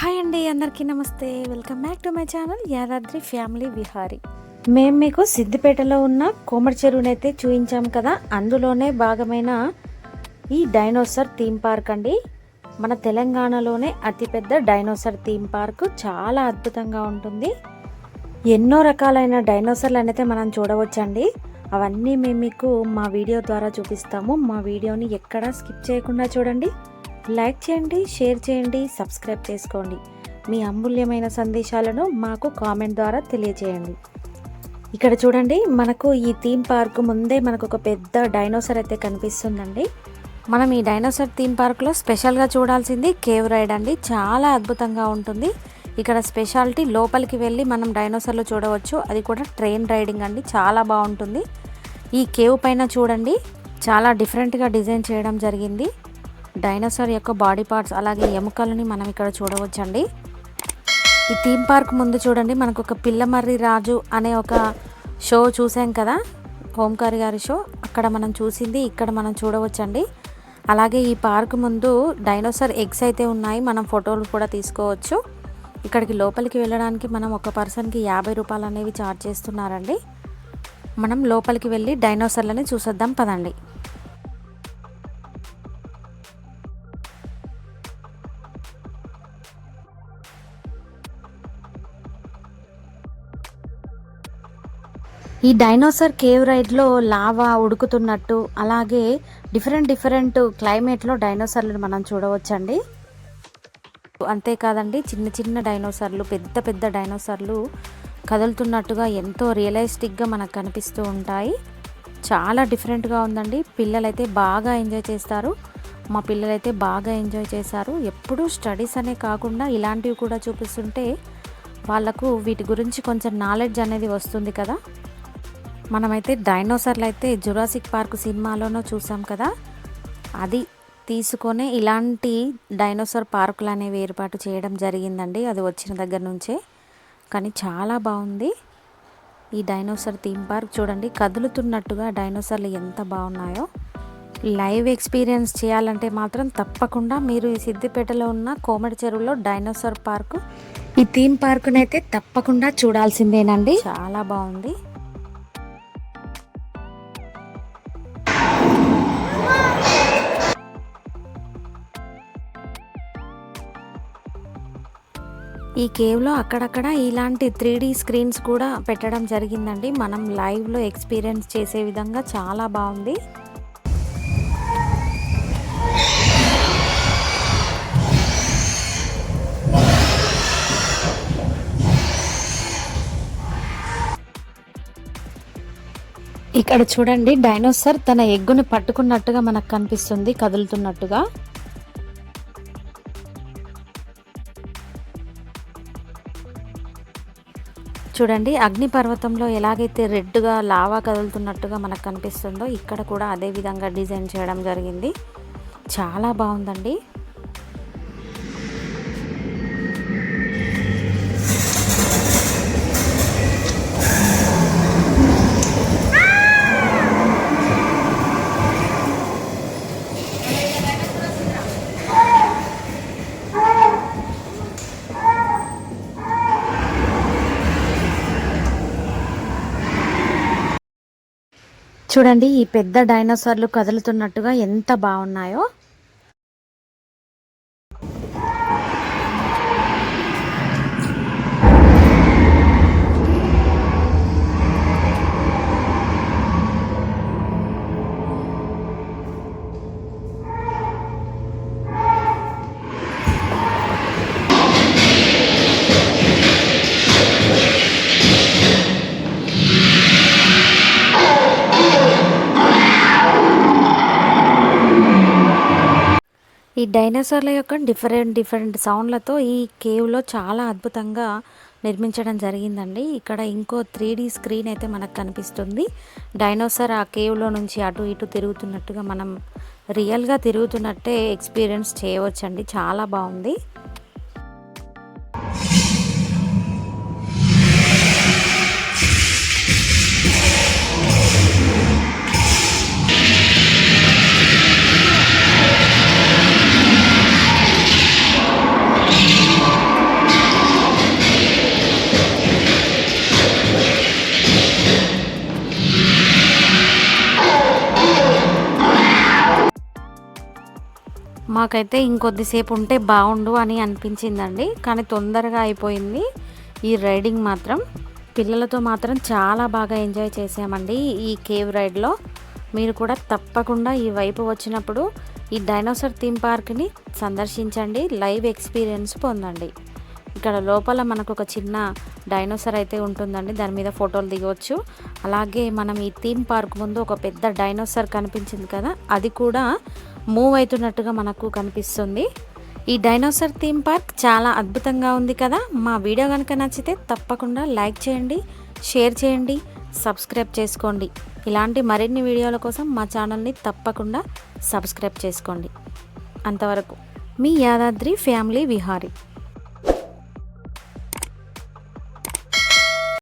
Hi అండి అందరికీ నమస్తే. Welcome back to my channel Yadadri family Vihari. మేము మీకు సిద్దిపేటలో ఉన్న కోమటి చెరువునైతే చూపించాం కదా. అందులోనే భాగమైన ఈ డైనోసర్ థీమ్ పార్క్ అండి. మన తెలంగాణలోనే అతిపెద్ద డైనోసర్ థీమ్ పార్క్. చాలా అద్భుతంగా ఉంటుంది. ఎన్నో రకాలైన డైనోసర్లు అయితే మనం చూడవచ్చండి. అవన్నీ మేము మీకు మా వీడియో ద్వారా చూపిస్తాము. మా వీడియోని ఎక్కడా స్కిప్ చేయకుండా చూడండి. లైక్ చేయండి షేర్ చేయండి సబ్స్క్రైబ్ చేసుకోండి. మీ అమూల్యమైన సందేశాలను మాకు కామెంట్ ద్వారా తెలియజేయండి. ఇక్కడ చూడండి మనకు ఈ థీమ్ పార్క్ ముందే మనకు ఒక పెద్ద డైనోసర్ అయితే కనిపిస్తుందండి. మనం ఈ డైనోసర్ థీమ్ పార్క్లో స్పెషల్గా చూడాల్సింది కేవ్ రైడ్ అండి. చాలా అద్భుతంగా ఉంటుంది. ఇక్కడ స్పెషాలిటీ లోపలికి వెళ్ళి మనం డైనోసర్లు చూడవచ్చు. అది కూడా ట్రైన్ రైడింగ్ అండి. చాలా బాగుంటుంది. ఈ కేవ్ పైన చూడండి చాలా డిఫరెంట్గా డిజైన్ చేయడం జరిగింది. డైనోసార్ యొక్క బాడీ పార్ట్స్ అలాగే ఎముకలని మనం ఇక్కడ చూడవచ్చండి. ఈ థీమ్ పార్క్ ముందు చూడండి. మనకు ఒక పిల్లమర్రి రాజు అనే ఒక షో చూసాం కదా? ఓంకారి గారి షో. అక్కడ మనం చూసింది ఇక్కడ మనం చూడవచ్చండి. అలాగే ఈ పార్క్ ముందు డైనోసార్ ఎగ్స్ అయితే ఉన్నాయి. మనం ఫోటోలు కూడా తీసుకోవచ్చు. ఇక్కడికి లోపలికి వెళ్ళడానికి మనం ఒక పర్సన్కి యాభై రూపాయలు అనేవి ఛార్జ్ చేస్తున్నారండి. మనం లోపలికి వెళ్ళి డైనోసార్లని చూసేద్దాం. పదండి. ఈ డైనోసార్ కేవ్ రైడ్లో లావా ఉడుకుతున్నట్టు అలాగే డిఫరెంట్ డిఫరెంట్ క్లైమేట్లో డైనోసార్లను మనం చూడవచ్చండి. అంతేకాదండి చిన్న చిన్న డైనోసార్లు పెద్ద పెద్ద డైనోసార్లు కదులుతున్నట్టుగా ఎంతో రియలిస్టిక్గా మనకు కనిపిస్తూ ఉంటాయి. చాలా డిఫరెంట్గా ఉందండి. పిల్లలైతే బాగా ఎంజాయ్ చేస్తారు. మా పిల్లలైతే బాగా ఎంజాయ్ చేశారు. ఎప్పుడూ స్టడీస్ అనే కాకుండా ఇలాంటివి కూడా చూపిస్తుంటే వాళ్ళకు వీటి గురించి కొంచెం నాలెడ్జ్ అనేది వస్తుంది కదా. మనమైతే డైనోసార్లు అయితే జురాసిక్ పార్క్ సినిమాలోనూ చూసాం కదా. అది తీసుకొని ఇలాంటి డైనోసార్ పార్కులు అనేవి ఏర్పాటు చేయడం జరిగిందండి. అది వచ్చిన దగ్గర నుంచే. కానీ చాలా బాగుంది. ఈ డైనోసార్ థీమ్ పార్క్ చూడండి కదులుతున్నట్టుగా డైనోసార్లు ఎంత బాగున్నాయో. లైవ్ ఎక్స్పీరియన్స్ చేయాలంటే మాత్రం తప్పకుండా మీరు ఈ సిద్దిపేటలో ఉన్న కోమటి చెరువులో డైనోసార్ పార్క్ ఈ థీమ్ పార్కునైతే తప్పకుండా చూడాల్సిందేనండి. చాలా బాగుంది. ఈ కేవ్లో అక్కడక్కడ ఇలాంటి త్రీ డీ స్క్రీన్స్ కూడా పెట్టడం జరిగిందండి. మనం లైవ్లో ఎక్స్పీరియన్స్ చేసే విధంగా చాలా బాగుంది. ఇక్కడ చూడండి డైనోసార్ తన ఎగ్గుని పట్టుకున్నట్టుగా మనకు కనిపిస్తుంది కదులుతున్నట్టుగా. చూడండి అగ్నిపర్వతంలో ఎలాగైతే రెడ్గా లావా కదులుతున్నట్టుగా మనకు కనిపిస్తుందో ఇక్కడ కూడా అదే విధంగా డిజైన్ చేయడం జరిగింది. చాలా బాగుందండి. చూడండి ఈ పెద్ద డైనోసార్లు కదులుతున్నట్టుగా ఎంత బాగున్నాయో. ఈ డైనోసార్ల యొక్క డిఫరెంట్ డిఫరెంట్ సౌండ్లతో ఈ కేవ్లో చాలా అద్భుతంగా నిర్మించడం జరిగిందండి. ఇక్కడ ఇంకో త్రీ డీ స్క్రీన్ అయితే మనకు కనిపిస్తుంది. డైనోసార్ ఆ కేవ్లో నుంచి అటు ఇటు తిరుగుతున్నట్టుగా మనం రియల్గా తిరుగుతున్నట్టే ఎక్స్పీరియన్స్ చేయవచ్చండి. చాలా బాగుంది. మాకైతే ఇంకొద్దిసేపు ఉంటే బాగుండు అని అనిపించిందండి. కానీ తొందరగా అయిపోయింది. ఈ రైడింగ్ మాత్రం పిల్లలతో మాత్రం చాలా బాగా ఎంజాయ్ చేసామండి ఈ కేవ్ రైడ్లో. మీరు కూడా తప్పకుండా ఈ వైపు వచ్చినప్పుడు ఈ డైనోసార్ థీమ్ పార్క్ని సందర్శించండి. లైవ్ ఎక్స్పీరియన్స్ పొందండి. ఇక్కడ లోపల మనకు ఒక చిన్న డైనోసార్ అయితే ఉంటుందండి. దాని మీద ఫోటోలు దిగవచ్చు అలాగే మనం ఈ థీమ్ పార్క్ ముందు ఒక పెద్ద డైనోసార్ కనిపించింది కదా అది కూడా మూవ్ అవుతున్నట్టుగా మనకు కనిపిస్తుంది. ఈ డైనోసార్ థీమ్ పార్క్ చాలా అద్భుతంగా ఉంది కదా. మా వీడియో కనుక నచ్చితే తప్పకుండా లైక్ చేయండి షేర్ చేయండి సబ్స్క్రైబ్ చేసుకోండి. ఇలాంటి మరిన్ని వీడియోల కోసం మా ఛానల్ని తప్పకుండా సబ్స్క్రైబ్ చేసుకోండి. అంతవరకు మీ యాదాద్రి ఫ్యామిలీ విహారీ.